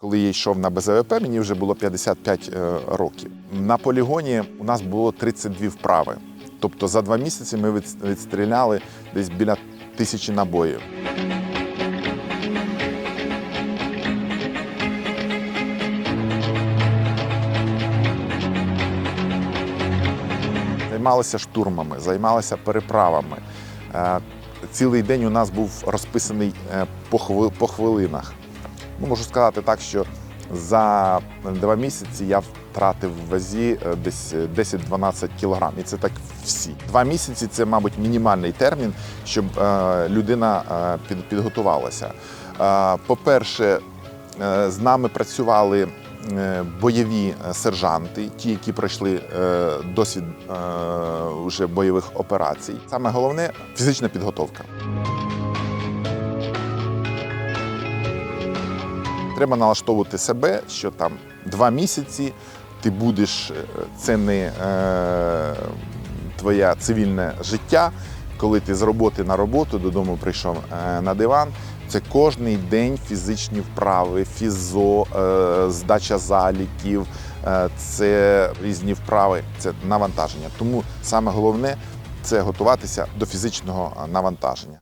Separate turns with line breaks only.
Коли я йшов на БЗВП, мені вже було 55 е, років. На полігоні у нас було 32 вправи. Тобто за два місяці ми відстріляли десь біля тисячі набоїв. Займалися штурмами, займалися переправами. Е, Цілий день у нас був розписаний е, по хви- по хвилинах. Ну, можу сказати так, що за два місяці я втратив в вазі е, десь 10-12 кілограм. І це так всі. Два місяці це, мабуть, мінімальний термін, щоб е, людина е, під, підготувалася. Е, По-перше, е, з нами працювали е, бойові е, сержанти, ті, які пройшли е, досвід е, вже бойових операцій. Саме головне фізична підготовка. Треба налаштовувати себе, що там два місяці ти будеш, е, це не е, твоє цивільне життя, коли ти з роботи на роботу додому прийшов е, на диван. Це кожний день фізичні вправи, фізо, е, здача заліків, е, це різні вправи, це навантаження. Тому саме головне це готуватися до фізичного е, навантаження.